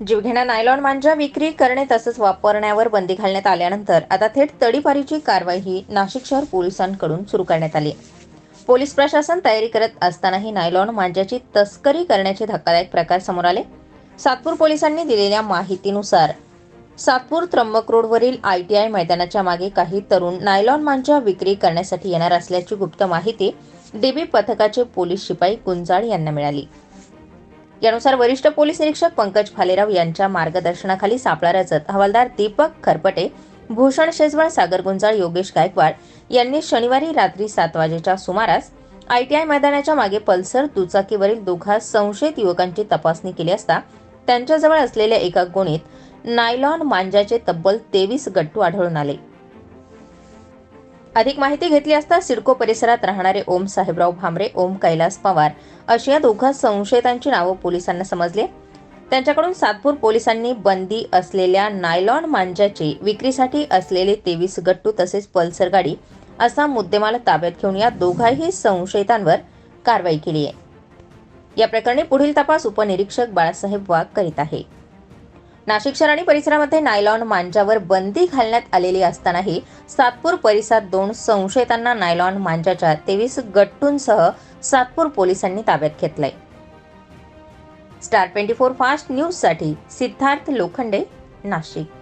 जीवघेण्या नायलॉन मांजा विक्री करणे तसंच वापरण्यावर बंदी घालण्यात आल्यानंतर आता थेट तडीपारीची कारवाई ही नाशिक शहर पोलिसांकडून सुरू करण्यात आली पोलीस प्रशासन तयारी करत असतानाही नायलॉन मांजाची तस्करी करण्याचे धक्कादायक प्रकार समोर आले. सातपूर पोलिसांनी दिलेल्या माहितीनुसार सातपूर त्र्यंबक रोडवरील आय टी आय मैदानाच्या मागे काही तरुण नायलॉन मांजा विक्री करण्यासाठी येणार असल्याची गुप्त माहिती डीबी पथकाचे पोलीस शिपाई गुंजाळ यांना मिळाली. यानुसार वरिष्ठ पोलीस निरीक्षक पंकज भालेराव यांच्या मार्गदर्शनाखाली सापळा रचत हवालदार दीपक खरपटे भूषण शेजवळ सागर गुंजाळ योगेश गायकवाड यांनी शनिवारी रात्री सात वाजेच्या सुमारास आयटीआय मैदानाच्या मागे पल्सर दुचाकीवरील दोघा संशयित युवकांची तपासणी केली असता त्यांच्याजवळ असलेल्या एका गुणीत नायलॉन मांजाचे तब्बल तेवीस गट्टू आढळून आले. अधिक माहिती घेतली असता सिडको परिसरात राहणारे ओम साहेबराव भामरे ओम कैलास पवार अशी या दोघा संशयितांची नावं पोलिसांना समजले. त्यांच्याकडून सातपूर पोलिसांनी बंदी असलेल्या नायलॉन मांजाची विक्रीसाठी असलेले तेवीस गट्टू तसेच पल्सर गाडी असा मुद्देमाल ताब्यात घेऊन या दोघाही संशयितांवर कारवाई केली आहे. या प्रकरणी पुढील तपास उपनिरीक्षक बाळासाहेब वाघ करीत आहे. नाशिक शहर आणि परिसरामध्ये नायलॉन मांजावर बंदी घालण्यात आलेली असतानाही सातपूर परिसरात दोन संशयितांना नायलॉन मांजाच्या तेवीस गट्टूंसह सातपूर पोलिसांनी ताब्यात घेतलंय. स्टार ट्वेंटी फोर फास्ट न्यूजसाठी सिद्धार्थ लोखंडे नाशिक.